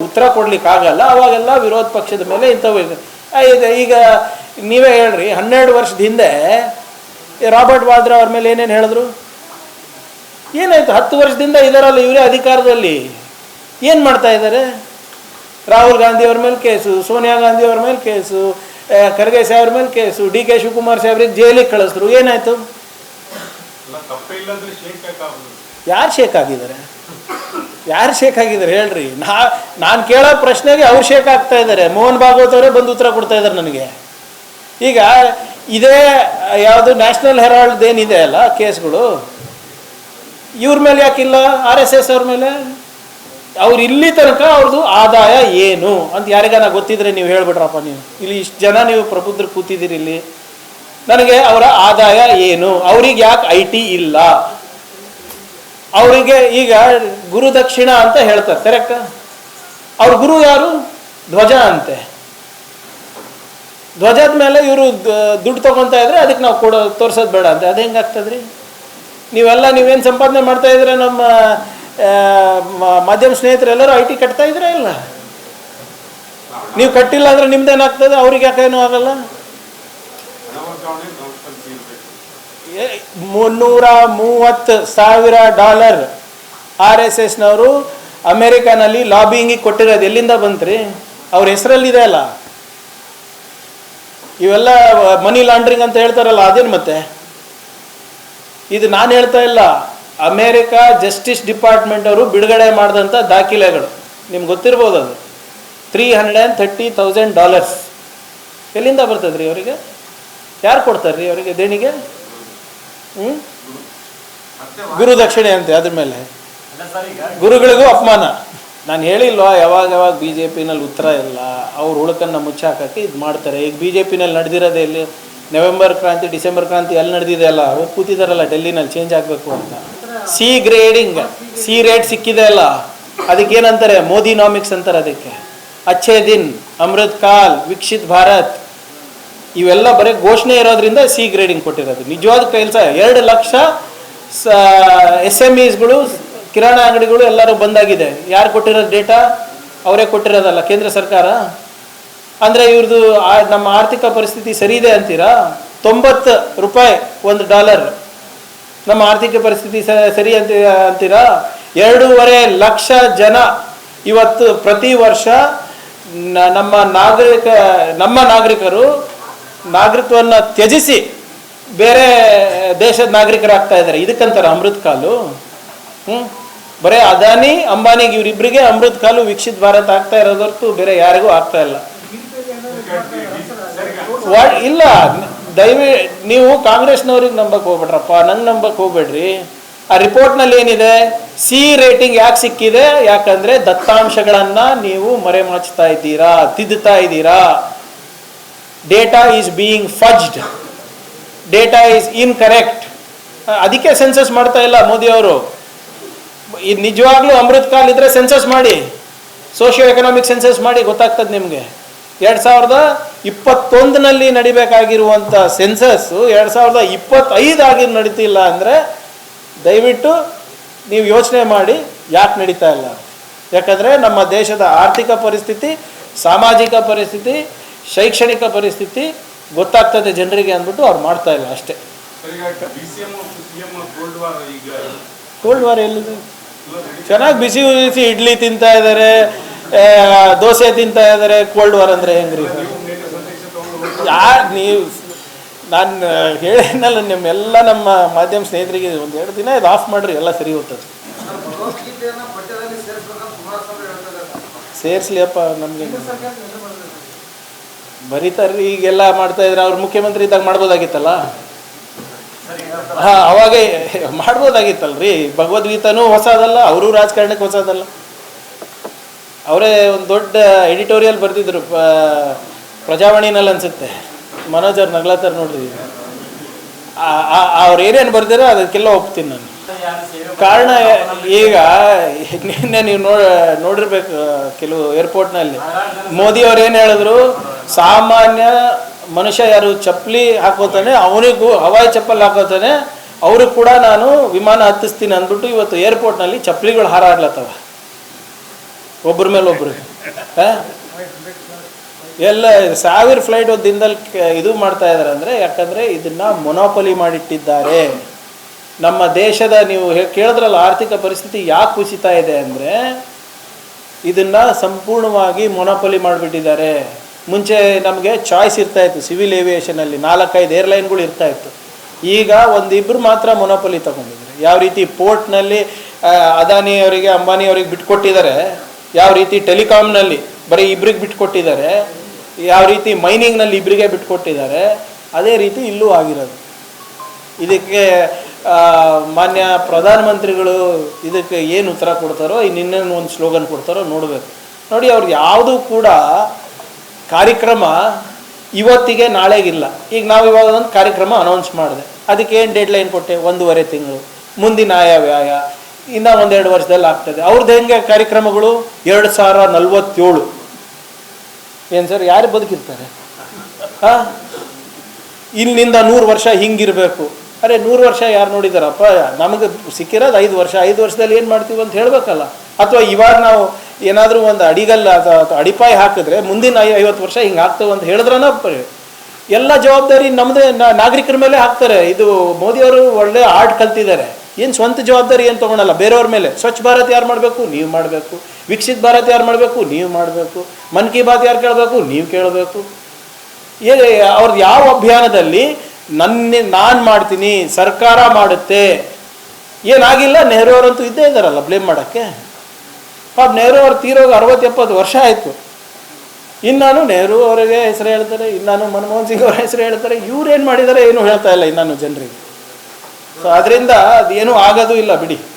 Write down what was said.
ಉತ್ತರ ಕೊಡ್ಲಿಕ್ಕೆ ಆಗಲ್ಲ ಅವಾಗೆಲ್ಲ ವಿರೋಧ ಪಕ್ಷದ ಮೇಲೆ ಇಂಥವು ಇದೆ. ಈಗ ನೀವೇ ಹೇಳ್ರಿ ಹನ್ನೆರಡು ವರ್ಷದ ಹಿಂದೆ ರಾಬರ್ಟ್ ವಾದ್ರಾ ಅವ್ರ ಮೇಲೆ ಏನೇನು ಹೇಳಿದ್ರು? ಏನಾಯ್ತು ಹತ್ತು ವರ್ಷದಿಂದ ಇದರಲ್ಲಿ ಇವರೇ ಅಧಿಕಾರದಲ್ಲಿ ಏನು ಮಾಡ್ತಾ ಇದ್ದಾರೆ? ರಾಹುಲ್ ಗಾಂಧಿ ಅವ್ರ ಮೇಲೆ ಕೇಸು ಸೋನಿಯಾ ಗಾಂಧಿ ಅವ್ರ ಮೇಲೆ ಕೇಸು ಖರ್ಗೆ ಸಾಹೇಬ್ರ ಮೇಲೆ ಕೇಸು ಡಿ ಕೆ ಶಿವಕುಮಾರ್ ಸಾಹೇಬ್ರಿಗೆ ಜೈಲಿಗೆ ಕಳಿಸಿದ್ರು ಏನಾಯ್ತು? ಯಾರು ಶೇಕ್ ಆಗಿದ್ದಾರೆ? ಯಾರು ಶೇಕ್ ಆಗಿದ್ದಾರೆ ಹೇಳ್ರಿ. ನಾ, ನಾನು ಕೇಳೋ ಪ್ರಶ್ನೆಗೆ ಅವ್ರು ಶೇಕ್ ಆಗ್ತಾ ಇದ್ದಾರೆ. ಮೋಹನ್ ಭಾಗವತ್ ಅವರೇ ಬಂದು ಉತ್ತರ ಕೊಡ್ತಾ ಇದ್ದಾರೆ ನನಗೆ. ಈಗ ಇದೇ ಯಾವುದು ನ್ಯಾಷನಲ್ ಹೆರಾಲ್ಡ್ ಏನಿದೆ ಅಲ್ಲ ಕೇಸ್ಗಳು? ಇವ್ರ ಮೇಲೆ ಯಾಕಿಲ್ಲ ಆರ್ ಎಸ್ ಎಸ್ ಅವ್ರ ಮೇಲೆ? ಅವ್ರು ಇಲ್ಲಿ ತನಕ ಅವ್ರದ್ದು ಆದಾಯ ಏನು ಅಂತ ಯಾರಿಗಾನ ಗೊತ್ತಿದ್ರೆ ನೀವು ಹೇಳ್ಬಿಡ್ರಪ್ಪ ನೀವು. ಇಲ್ಲಿ ಇಷ್ಟು ಜನ ನೀವು ಪ್ರಬುದ್ಧರು ಕೂತಿದ್ದೀರಿ ಇಲ್ಲಿ. ನನಗೆ ಅವರ ಆದಾಯ ಏನು? ಅವ್ರಿಗೆ ಯಾಕೆ ಐ ಟಿ ಇಲ್ಲ? ಅವರಿಗೆ ಈಗ ಗುರು ದಕ್ಷಿಣ ಅಂತ ಹೇಳ್ತಾರೆ ಕರೆಕ್ಟ್ ಅವ್ರ ಗುರು ಯಾರು? ಧ್ವಜ ಅಂತೆ. ಧ್ವಜದ ಮೇಲೆ ಇವರು ದುಡ್ಡು ತಗೊಳ್ತಾ ಇದ್ರೆ ಅದಕ್ಕೆ ನಾವು ಕೊಡೋ, ತೋರ್ಸೋದು ಬೇಡ ಅಂತ. ಅದು ಹೆಂಗಾಗ್ತದ್ರಿ ನೀವೆಲ್ಲ ನೀವೇನು ಸಂಪಾದನೆ ಮಾಡ್ತಾ ಇದ್ರೆ ನಮ್ಮ ಮಾಧ್ಯಮ ಸ್ನೇಹಿತರೆಲ್ಲರೂ ಐ ಟಿ ಕಟ್ತಾ ಇದ್ರೆ ಇಲ್ಲ? ನೀವು ಕಟ್ಟಿಲ್ಲ ಅಂದ್ರೆ ನಿಮ್ದೇನಾಗ್ತದೆ ಅವ್ರಿಗೆ ಯಾಕೇನು ಆಗಲ್ಲ? ಮುನ್ನೂರ ಮೂವತ್ತು ಸಾವಿರ ಡಾಲರ್ ಆರ್ ಎಸ್ ಎಸ್ನವರು ಅಮೇರಿಕಾನಲ್ಲಿ ಲಾಬಿಂಗಿಗೆ ಕೊಟ್ಟಿರೋದು. ಎಲ್ಲಿಂದ ಬಂತ್ರಿ? ಅವ್ರ ಹೆಸರಲ್ಲಿದೆ ಅಲ್ಲ? ಇವೆಲ್ಲ ಮನಿ ಲಾಂಡ್ರಿಂಗ್ ಅಂತ ಹೇಳ್ತಾರಲ್ಲ, ಅದೇನು ಮತ್ತೆ? ಇದು ನಾನು ಹೇಳ್ತಾ ಇಲ್ಲ. ಅಮೇರಿಕಾ ಜಸ್ಟಿಸ್ ಡಿಪಾರ್ಟ್ಮೆಂಟ್ ಅವರು ಬಿಡುಗಡೆ ಮಾಡಿದಂಥ ದಾಖಲೆಗಳು. ನಿಮ್ಗೆ ಗೊತ್ತಿರ್ಬೋದು ಅದು. Three hundred and thirty thousand dollars ಎಲ್ಲಿಂದ ಬರ್ತದ್ರಿ ಅವರಿಗೆ? ಯಾರು ಕೊಡ್ತಾರ್ರಿ ಅವರಿಗೆ ದೇಣಿಗೆ? ಹ್ಞೂ ಗುರು ದಕ್ಷಿಣೆ ಅಂತೆ ಅದ್ರ ಮೇಲೆ. ಗುರುಗಳಿಗೂ ಅಪಮಾನ. ನಾನು ಹೇಳಿಲ್ವಾ ಯಾವಾಗ ಯಾವಾಗ ಬಿ ಜೆ ಪಿನಲ್ಲಿ ಉತ್ತರ ಇಲ್ಲ ಅವ್ರ ಹುಳುಕನ್ನು ಮುಚ್ಚಾಕಕ್ಕೆ ಇದು ಮಾಡ್ತಾರೆ. ಈಗ ಬಿ ಜೆ ಪಿನಲ್ಲಿ ನಡೆದಿರೋದೇ ಇಲ್ಲಿ ನವೆಂಬರ್ ಕ್ರಾಂತಿ ಡಿಸೆಂಬರ್ ಕ್ರಾಂತಿ ಎಲ್ಲಿ ನಡೆದಿದೆ ಅಲ್ಲ? ಅವ್ರು ಕೂತಿದಾರಲ್ಲ ಡೆಲ್ಲಿನಲ್ಲಿ ಚೇಂಜ್ ಆಗಬೇಕು ಅಂತ. ಸಿ ಗ್ರೇಡಿಂಗ್ ಸಿ ರೇಟ್ ಸಿಕ್ಕಿದೆ ಅಲ್ಲ? ಅದಕ್ಕೆ ಏನಂತಾರೆ ಮೋದಿನಾಮಿಕ್ಸ್ ಅಂತಾರೆ ಅದಕ್ಕೆ. ಅಚ್ಛೇ ದಿನ್ ಅಮೃತ್ ಕಾಲ್ ವಿಕ್ಷಿತ್ ಭಾರತ್. ಇವೆಲ್ಲ ಬರೀ ಘೋಷಣೆ ಇರೋದ್ರಿಂದ ಸಿ ಗ್ರೇಡಿಂಗ್ ಕೊಟ್ಟಿರೋದು. ನಿಜವಾದ ಕೆಲಸ ಎರಡು ಲಕ್ಷ ಎಸ್ ಎಂ ಇಸ್ಗಳು ಕಿರಾಣ ಅಂಗಡಿಗಳು ಎಲ್ಲರೂ ಬಂದಾಗಿದೆ. ಯಾರು ಕೊಟ್ಟಿರೋ ಡೇಟಾ? ಅವರೇ ಕೊಟ್ಟಿರೋದಲ್ಲ, ಕೇಂದ್ರ ಸರ್ಕಾರ? ಅಂದರೆ ಇವ್ರದ್ದು ನಮ್ಮ ಆರ್ಥಿಕ ಪರಿಸ್ಥಿತಿ ಸರಿ ಇದೆ ಅಂತೀರಾ? ತೊಂಬತ್ತು ರೂಪಾಯಿ ಒಂದು ಡಾಲರ್. ನಮ್ಮ ಆರ್ಥಿಕ ಪರಿಸ್ಥಿತಿ ಸ- ಸರಿ ಅಂತ, ಅಂತೀರಾ? ಎರಡೂವರೆ ಲಕ್ಷ ಜನ ಇವತ್ತು ಪ್ರತಿ ವರ್ಷ ನಮ್ಮ ನಾಗರಿಕ, ನಮ್ಮ ನಾಗರಿಕರು ನಾಗರಿಕವನ್ನು ತ್ಯಜಿಸಿ ಬೇರೆ ದೇಶದ ನಾಗರಿಕರಾಗ್ತಾ ಇದ್ದಾರೆ. ಇದಕ್ಕಂತಾರೆ ಅಮೃತ್ ಕಾಲು. ಹ್ಞೂ ಬರೇ ಅದಾನಿ ಅಂಬಾನಿಗೆ ಇವರಿಬ್ಬರಿಗೆ ಅಮೃತ್ ಕಾಲು ವೀಕ್ಷಿತ್ ಭಾರತ್ ಆಗ್ತಾ ಇರೋದು ಬೇರೆ ಯಾರಿಗೂ ಆಗ್ತಾ ಇಲ್ಲ. ಇಲ್ಲ. ದಯವಿ, ನೀವು ಕಾಂಗ್ರೆಸ್ನವ್ರಿಗೆ ನಂಬಕ್ ಹೋಗ್ಬೇಡ್ರಪ್ಪ. ನಂಗೆ ನಂಬಕ್ ಹೋಗ್ಬೇಡ್ರಿ. ಆ ರಿಪೋರ್ಟ್ನಲ್ಲಿ ಏನಿದೆ? ಸಿ ರೇಟಿಂಗ್ ಯಾಕೆ ಸಿಕ್ಕಿದೆ? ಯಾಕಂದ್ರೆ ದತ್ತಾಂಶಗಳನ್ನ ನೀವು ಮರೆಮಾಚ್ತಾ ಇದ್ದೀರಾ, ತಿದ್ದುತ್ತಾ ಇದ್ದೀರಾ. Data is being fudged data is incorrect ಅದಕ್ಕೆ ಸೆನ್ಸಸ್ ಮಾಡ್ತಾ ಇಲ್ಲ ಮೋದಿ ಅವರು. ಇದು ನಿಜವಾಗ್ಲೂ ಅಮೃತ್ ಕಾಲ್ ಇದ್ರೆ ಸೆನ್ಸಸ್ ಮಾಡಿ. ಸೋಷಿಯೋ ಎಕನಾಮಿಕ್ ಸೆನ್ಸಸ್ ಮಾಡಿ ಗೊತ್ತಾಗ್ತದೆ ನಿಮಗೆ. ಎರಡು ಸಾವಿರದ ಇಪ್ಪತ್ತೊಂದನಲ್ಲಿ ನಡಿಬೇಕಾಗಿರುವಂಥ ಸೆನ್ಸಸ್ಸು ಎರಡು ಸಾವಿರದ ಇಪ್ಪತ್ತೈದು ಆಗಿ ನಡೀತಿಲ್ಲ ಅಂದರೆ ದಯವಿಟ್ಟು ನೀವು ಯೋಚನೆ ಮಾಡಿ ಯಾಕೆ ನಡೀತಾ ಇಲ್ಲ. ಯಾಕಂದರೆ ನಮ್ಮ ದೇಶದ ಆರ್ಥಿಕ ಪರಿಸ್ಥಿತಿ, ಸಾಮಾಜಿಕ ಪರಿಸ್ಥಿತಿ ಶೈಕ್ಷಣಿಕ ಪರಿಸ್ಥಿತಿ ಗೊತ್ತಾಗ್ತದೆ ಜನರಿಗೆ ಅಂದ್ಬಿಟ್ಟು ಅವ್ರು ಮಾಡ್ತಾ ಇಲ್ಲ ಅಷ್ಟೇ. ಕೋಲ್ಡ್ ವಾರ್ ಎಲ್ಲಿದೆ? ಎಲ್ಲ ಚೆನ್ನಾಗಿ ಬಿಸಿ ಬಿಸಿ ಇಡ್ಲಿ ತಿಂತಾ ಇದ್ದಾರೆ ದೋಸೆ ತಿಂತಾ ಇದ್ದಾರೆ ಕೋಲ್ಡ್ ವಾರ್ ಅಂದರೆ ಹೆಂಗ್ರಿ? ನೀವು ನೇರ ಸಂದೇಶ ತಗೊಂಡು ಯಾ ನೀವು ನಾನು ಹೇಳಿದ್ನಲ್ಲ ನಿಮ್ಮೆಲ್ಲ ನಮ್ಮ ಮಾಧ್ಯಮ ಸ್ನೇಹಿತರಿಗೆ ಒಂದು ಎರಡು ದಿನ ಇದು ಆಫ್ ಮಾಡ್ರಿ ಎಲ್ಲ ಸರಿ ಹೋಗ್ತದೆ. ಸೇರಿಸ್ಲಿ ಅಪ್ಪ ನಮಗೆ. ಬರೀತಾರ್ರಿ ಈಗೆಲ್ಲ ಮಾಡ್ತಾ ಇದ್ರೆ ಅವ್ರು ಮುಖ್ಯಮಂತ್ರಿ ಇದ್ದಾಗ ಮಾಡ್ಬೋದಾಗಿತ್ತಲ್ಲ? ಹಾ, ಅವಾಗ ಮಾಡ್ಬೋದಾಗಿತ್ತಲ್ರಿ. ಭಗವದ್ಗೀತಾನೂ ಹೊಸದಲ್ಲ, ಅವರು ರಾಜಕಾರಣಕ್ಕೆ ಹೊಸದಲ್ಲ. ಅವರೇ ಒಂದು ದೊಡ್ಡ ಎಡಿಟೋರಿಯಲ್ ಬರೆದಿದ್ರು ಪ್ರಜಾವಾಣಿನಲ್ಲಿ ಅನ್ಸುತ್ತೆ. ಮನೋಜ್ ಅವ್ರು ನಗ್ಲಾತಾರ ನೋಡ್ರಿ. ಅವ್ರು ಏನೇನು ಬರ್ದಿರೋ ಅದಕ್ಕೆಲ್ಲ ಒಪ್ತೀನಿ ನಾನು. ಕಾರಣ ಈಗ ನಿನ್ನೆ ನೀವು ನೋ ನೋಡಿರ್ಬೇಕು, ಕೆಲವು ಏರ್ಪೋರ್ಟ್ನಲ್ಲಿ ಮೋದಿ ಅವ್ರು ಏನು ಹೇಳಿದ್ರು ಸಾಮಾನ್ಯ ಮನುಷ್ಯ ಯಾರು ಚಪ್ಪಲಿ ಹಾಕೋತಾನೆ, ಅವನಿಗೂ ಹವಾಯಿ ಚಪ್ಪಲಿ ಹಾಕೋತಾನೆ, ಅವರು ಕೂಡ ನಾನು ವಿಮಾನ ಹತ್ತಿಸ್ತೀನಿ ಅಂದ್ಬಿಟ್ಟು ಇವತ್ತು ಏರ್ಪೋರ್ಟ್ನಲ್ಲಿ ಚಪ್ಪಲಿಗಳು ಹಾರಾಡ್ಲತ್ತವ. ಒಬ್ಬರ ಮೇಲೆ ಒಬ್ರು. ಆ? ಎಲ್ಲ ಸಾವಿರ ಫ್ಲೈಟ್ ದಿನದಲ್ಲಿ ಇದು ಮಾಡ್ತಾ ಇದ್ದಾರೆ ಅಂದರೆ, ಯಾಕಂದರೆ ಇದನ್ನು ಮೊನೋಪಲಿ ಮಾಡಿಟ್ಟಿದ್ದಾರೆ. ನಮ್ಮ ದೇಶದ ನೀವು ಕೇಳಿದ್ರಲ್ಲ ಆರ್ಥಿಕ ಪರಿಸ್ಥಿತಿ ಯಾಕೆ ಕುಸಿತಾ ಇದೆ ಅಂದರೆ, ಇದನ್ನು ಸಂಪೂರ್ಣವಾಗಿ ಮೊನೋಪಲಿ ಮಾಡಿಬಿಟ್ಟಿದ್ದಾರೆ. ಮುಂಚೆ ನಮಗೆ ಚಾಯ್ಸ್ ಇರ್ತಾ ಇತ್ತು ಸಿವಿಲ್ ಏವಿಯೇಷನಲ್ಲಿ ನಾಲ್ಕೈದು ಏರ್ಲೈನ್ಗಳು ಇರ್ತಾ ಇತ್ತು. ಈಗ ಒಂದಿಬ್ಬರು ಮಾತ್ರ ಮೊನೋಪಲಿ ತಗೊಂಡಿದ್ದಾರೆ. ಯಾವ ರೀತಿ ಪೋರ್ಟ್ನಲ್ಲಿ ಅದಾನಿ ಅವರಿಗೆ ಅಂಬಾನಿ ಅವರಿಗೆ ಬಿಟ್ಕೊಟ್ಟಿದ್ದಾರೆ, ಯಾವ ರೀತಿ ಟೆಲಿಕಾಮ್ನಲ್ಲಿ ಬರೀ ಇಬ್ರಿಗೆ ಬಿಟ್ಕೊಟ್ಟಿದ್ದಾರೆ, ಯಾವ ರೀತಿ ಮೈನಿಂಗ್ನಲ್ಲಿ ಇಬ್ಬರಿಗೆ ಬಿಟ್ಕೊಟ್ಟಿದ್ದಾರೆ, ಅದೇ ರೀತಿ ಇಲ್ಲೂ ಆಗಿರೋದು. ಇದಕ್ಕೆ ಮಾನ್ಯ ಪ್ರಧಾನಮಂತ್ರಿಗಳು ಇದಕ್ಕೆ ಏನು ಉತ್ತರ ಕೊಡ್ತಾರೋ, ಇನ್ನೇನು ಒಂದು ಸ್ಲೋಗನ್ ಕೊಡ್ತಾರೋ ನೋಡಬೇಕು. ನೋಡಿ ಅವ್ರಿಗೆ ಯಾವುದೂ ಕೂಡ ಕಾರ್ಯಕ್ರಮ ಇವತ್ತಿಗೆ ನಾಳೆಗಿಲ್ಲ. ಈಗ ನಾವು ಇವಾಗ ಒಂದು ಕಾರ್ಯಕ್ರಮ ಅನೌನ್ಸ್ ಮಾಡಿದೆ. ಅದಕ್ಕೆ ಏನು ಡೆಡ್ ಲೈನ್ ಕೊಟ್ಟೆ? ಒಂದೂವರೆ ತಿಂಗಳು. ಮುಂದಿನ ಆಯವ್ಯಾಯ. ಇನ್ನು ಒಂದೆರಡು ವರ್ಷದಲ್ಲಿ ಆಗ್ತದೆ. ಅವ್ರದ್ದು ಹೆಂಗೆ ಕಾರ್ಯಕ್ರಮಗಳು? ಎರಡು ಸಾವಿರ ನಲ್ವತ್ತೇಳು. ಏನು ಸರ್, ಯಾರು ಬದುಕಿರ್ತಾರೆ? ಹಾಂ? ಇಲ್ಲಿಂದ ನೂರು ವರ್ಷ ಹಿಂಗಿರಬೇಕು. ಅರೆ, ನೂರು ವರ್ಷ ಯಾರು ನೋಡಿದಾರಪ್ಪ? ನಮಗೆ ಸಿಕ್ಕಿರೋದು ಐದು ವರ್ಷ. ಐದು ವರ್ಷದಲ್ಲಿ ಏನು ಮಾಡ್ತೀವಿ ಅಂತ ಹೇಳಬೇಕಲ್ಲ. ಅಥವಾ ಇವಾಗ ನಾವು ಏನಾದರೂ ಒಂದು ಅಡಿಗಲ್ಲ, ಅಥವಾ ಅಡಿಪಾಯ ಹಾಕಿದ್ರೆ ಮುಂದಿನ ಐವತ್ತು ವರ್ಷ ಹಿಂಗೆ ಆಗ್ತವೆ ಅಂತ ಹೇಳಿದ್ರನ ಎಲ್ಲ ಜವಾಬ್ದಾರಿ ನಮ್ಮದೇ ನಾಗರಿಕರ ಮೇಲೆ ಹಾಕ್ತಾರೆ. ಇದು ಮೋದಿಯವರು ಒಳ್ಳೆ ಆರ್ಟ್ ಕಲ್ತಿದ್ದಾರೆ. ಏನು ಸ್ವಂತ ಜವಾಬ್ದಾರಿ ಏನು ತೊಗೊಳಲ್ಲ, ಬೇರೆಯವ್ರ ಮೇಲೆ. ಸ್ವಚ್ಛ ಭಾರತ್ ಯಾರು ಮಾಡಬೇಕು? ನೀವು ಮಾಡಬೇಕು. ವಿಕಸಿತ ಭಾರತ್ ಯಾರು ಮಾಡಬೇಕು? ನೀವು ಮಾಡಬೇಕು. ಮನ್ ಕಿ ಬಾತ್ ಯಾರು ಕೇಳಬೇಕು? ನೀವು ಕೇಳಬೇಕು. ಏ ಅವ್ರದ್ದು ಯಾವ ಅಭಿಯಾನದಲ್ಲಿ ನನ್ನ, ನಾನು ಮಾಡ್ತೀನಿ, ಸರ್ಕಾರ ಮಾಡುತ್ತೆ. ಏನಾಗಿಲ್ಲ, ನೆಹರು ಅವರಂತೂ ಇದ್ದೇ ಇದ್ದಾರಲ್ಲ ಬ್ಲೇಮ್ ಮಾಡೋಕ್ಕೆ? ಪಾಪ ನೆಹರು ಅವ್ರು ತೀರೋಗಿ ಅರವತ್ತು ಎಪ್ಪತ್ತು ವರ್ಷ ಆಯಿತು. ಇನ್ನಾನು ನೆಹರು ಅವರಿಗೆ ಹೆಸರು ಹೇಳ್ತಾರೆ, ಇನ್ನಾನು ಮನಮೋಹನ್ ಸಿಂಗ್ ಅವರ ಹೆಸರು ಹೇಳ್ತಾರೆ, ಇವ್ರು ಏನು ಮಾಡಿದ್ದಾರೆ ಏನು ಹೇಳ್ತಾ ಇಲ್ಲ ಇನ್ನಾನು ಜನರಿಗೆ. ಸೊ ಅದರಿಂದ ಅದೇನೂ ಆಗೋದು ಇಲ್ಲ ಬಿಡಿ.